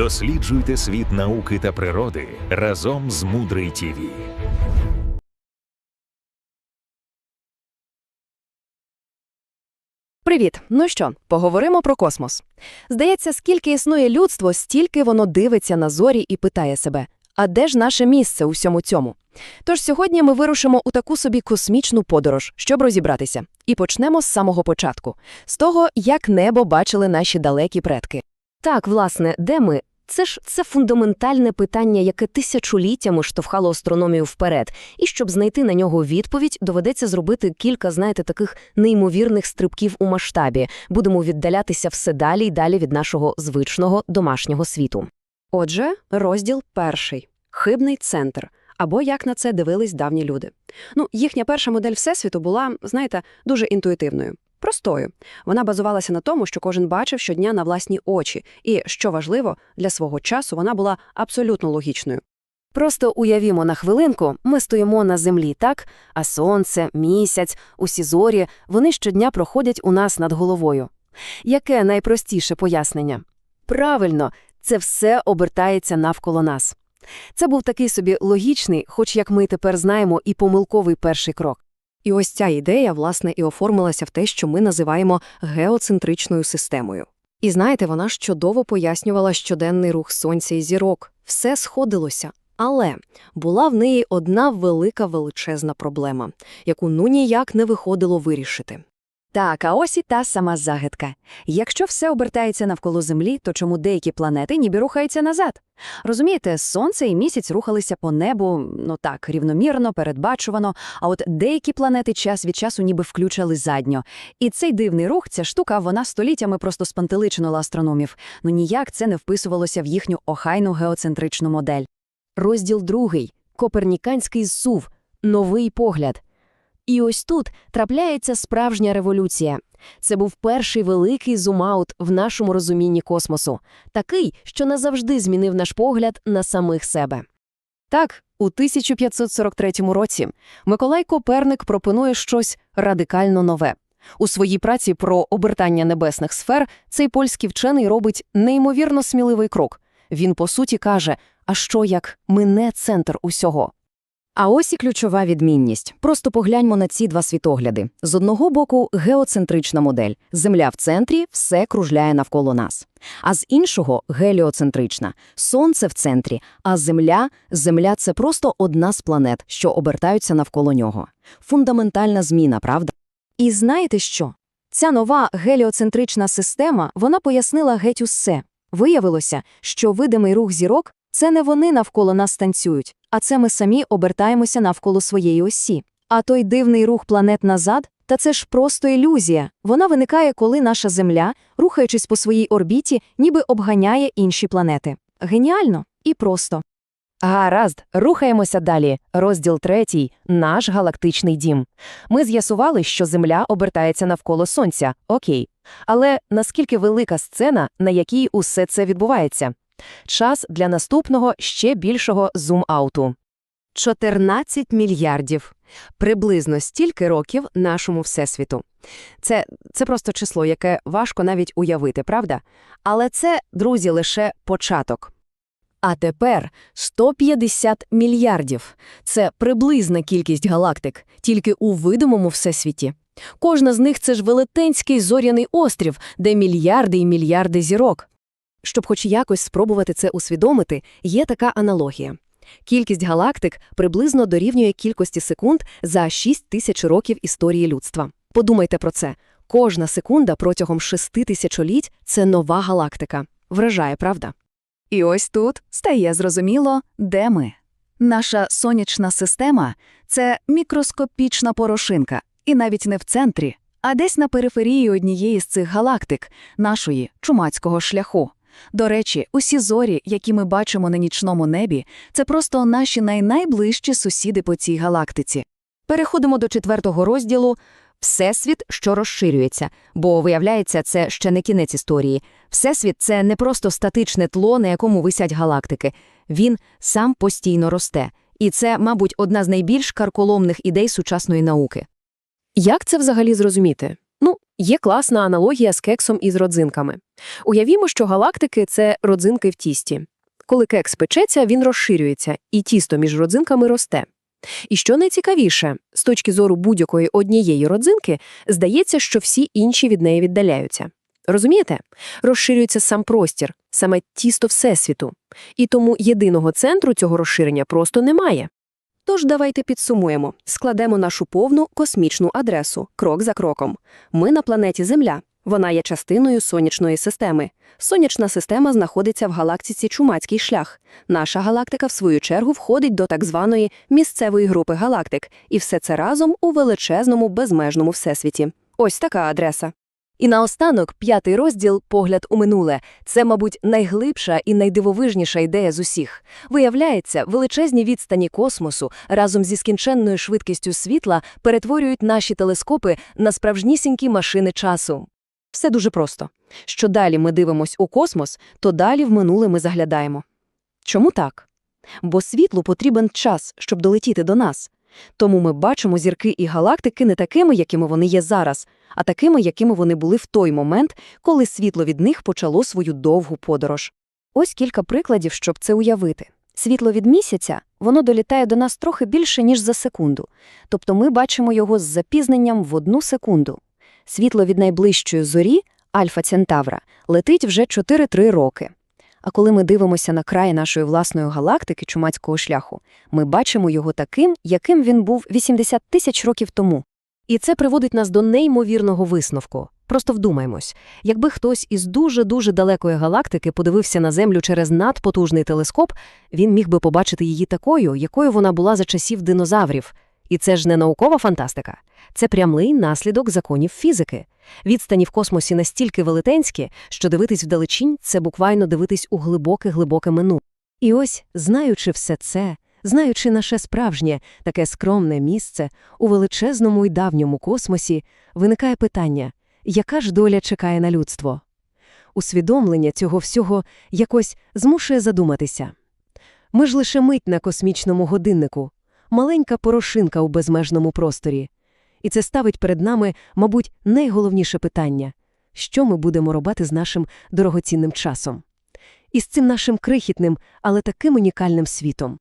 Досліджуйте світ науки та природи разом з Мудрий ТІВІ. Привіт! Ну що, поговоримо про космос. Здається, скільки існує людство, стільки воно дивиться на зорі і питає себе: а де ж наше місце у всьому цьому? Тож сьогодні ми вирушимо у таку собі космічну подорож, щоб розібратися. І почнемо з самого початку, з того, як небо бачили наші далекі предки. Так, власне, де ми? Це ж це фундаментальне питання, яке тисячоліттями штовхало астрономію вперед, і щоб знайти на нього відповідь, доведеться зробити кілька, знаєте, таких неймовірних стрибків у масштабі. Будемо віддалятися все далі й далі від нашого звичного домашнього світу. Отже, розділ перший хибний центр. Або як на це дивились давні люди. Ну, їхня перша модель всесвіту була, знаєте, дуже інтуїтивною. Простою. Вона базувалася на тому, що кожен бачив щодня на власні очі, і, що важливо, для свого часу вона була абсолютно логічною. Просто уявімо на хвилинку, ми стоїмо на землі, так? А сонце, місяць, усі зорі, вони щодня проходять у нас над головою. Яке найпростіше пояснення? Правильно, це все обертається навколо нас. Це був такий собі логічний, хоч як ми тепер знаємо, і помилковий перший крок. І ось ця ідея, власне, і оформилася в те, що ми називаємо геоцентричною системою. І знаєте, вона ж чудово пояснювала щоденний рух сонця і зірок. Все сходилося. Але була в неї одна велика величезна проблема, яку ну ніяк не виходило вирішити. Так, а ось і та сама загадка. Якщо все обертається навколо Землі, то чому деякі планети ніби рухаються назад? Розумієте, Сонце і місяць рухалися по небу, ну так, рівномірно, передбачувано, а от деякі планети час від часу ніби включали задньо. І цей дивний рух, ця штука, вона століттями просто спантеличила астрономів. Ну ніяк це не вписувалося в їхню охайну геоцентричну модель. Розділ другий – Коперніканський зсув – новий погляд. І ось тут трапляється справжня революція. Це був перший великий зум-аут в нашому розумінні космосу, такий, що назавжди змінив наш погляд на самих себе. Так, у 1543 році Миколай Коперник пропонує щось радикально нове. У своїй праці про обертання небесних сфер цей польський вчений робить неймовірно сміливий крок. Він, по суті, каже, а що як ми не центр усього? А ось і ключова відмінність. Просто погляньмо на ці два світогляди. З одного боку – геоцентрична модель. Земля в центрі, все кружляє навколо нас. А з іншого – геліоцентрична. Сонце в центрі, а Земля – Земля – це просто одна з планет, що обертаються навколо нього. Фундаментальна зміна, правда? І знаєте що? Ця нова геліоцентрична система, вона пояснила геть усе. Виявилося, що видимий рух зірок – це не вони навколо нас танцюють, а це ми самі обертаємося навколо своєї осі. А той дивний рух планет назад, та це ж просто ілюзія. Вона виникає, коли наша Земля, рухаючись по своїй орбіті, ніби обганяє інші планети. Геніально і просто. Гаразд, рухаємося далі. Розділ третій – наш галактичний дім. Ми з'ясували, що Земля обертається навколо Сонця. Окей. Але наскільки велика сцена, на якій усе це відбувається? Час для наступного ще більшого зум-ауту. 14 мільярдів. Приблизно стільки років нашому Всесвіту. Це, це просто число, яке важко навіть уявити, правда? Але це, друзі, лише початок. А тепер 150 мільярдів. Це приблизна кількість галактик, тільки у видимому всесвіті. Кожна з них – це ж велетенський зоряний острів, де мільярди і мільярди зірок. Щоб хоч якось спробувати це усвідомити, є така аналогія. Кількість галактик приблизно дорівнює кількості секунд за 6 тисяч років історії людства. Подумайте про це. Кожна секунда протягом 6 тисячоліть – це нова галактика. Вражає, правда? І ось тут стає зрозуміло, де ми. Наша сонячна система – це мікроскопічна порошинка, і навіть не в центрі, а десь на периферії однієї з цих галактик, нашої чумацького шляху. До речі, усі зорі, які ми бачимо на нічному небі, це просто наші найнайближчі сусіди по цій галактиці. Переходимо до четвертого розділу Всесвіт, що розширюється, бо, виявляється, це ще не кінець історії. Всесвіт – це не просто статичне тло, на якому висять галактики. Він сам постійно росте. І це, мабуть, одна з найбільш карколомних ідей сучасної науки. Як це взагалі зрозуміти? Є класна аналогія з кексом із родзинками. Уявімо, що галактики – це родзинки в тісті. Коли кекс печеться, він розширюється, і тісто між родзинками росте. І що найцікавіше, з точки зору будь-якої однієї родзинки, здається, що всі інші від неї віддаляються. Розумієте? Розширюється сам простір, саме тісто Всесвіту. І тому єдиного центру цього розширення просто немає. Тож давайте підсумуємо, складемо нашу повну космічну адресу, крок за кроком. Ми на планеті Земля. Вона є частиною сонячної системи. Сонячна система знаходиться в галактиці Чумацький шлях. Наша галактика, в свою чергу, входить до так званої місцевої групи галактик, і все це разом у величезному безмежному всесвіті. Ось така адреса. І наостанок п'ятий розділ «Погляд у минуле» – це, мабуть, найглибша і найдивовижніша ідея з усіх. Виявляється, величезні відстані космосу разом зі скінченною швидкістю світла перетворюють наші телескопи на справжнісінькі машини часу. Все дуже просто. Що далі ми дивимось у космос, то далі в минуле ми заглядаємо. Чому так? Бо світлу потрібен час, щоб долетіти до нас. Тому ми бачимо зірки і галактики не такими, якими вони є зараз, а такими, якими вони були в той момент, коли світло від них почало свою довгу подорож. Ось кілька прикладів, щоб це уявити. Світло від місяця, воно долітає до нас трохи більше, ніж за секунду. Тобто ми бачимо його з запізненням в одну секунду. Світло від найближчої зорі, Альфа Центавра, летить вже 4-3 роки. А коли ми дивимося на край нашої власної галактики Чумацького шляху, ми бачимо його таким, яким він був 80 тисяч років тому. І це приводить нас до неймовірного висновку. Просто вдумаймось, якби хтось із дуже-дуже далекої галактики подивився на Землю через надпотужний телескоп, він міг би побачити її такою, якою вона була за часів динозаврів. І це ж не наукова фантастика. Це прямий наслідок законів фізики. Відстані в космосі настільки велетенські, що дивитись вдалечінь – це буквально дивитись у глибоке-глибоке минуле. І ось, знаючи все це, знаючи наше справжнє, таке скромне місце у величезному й давньому космосі, виникає питання, яка ж доля чекає на людство? Усвідомлення цього всього якось змушує задуматися. Ми ж лише мить на космічному годиннику, маленька порошинка у безмежному просторі. І це ставить перед нами, мабуть, найголовніше питання – що ми будемо робити з нашим дорогоцінним часом? І з цим нашим крихітним, але таким унікальним світом.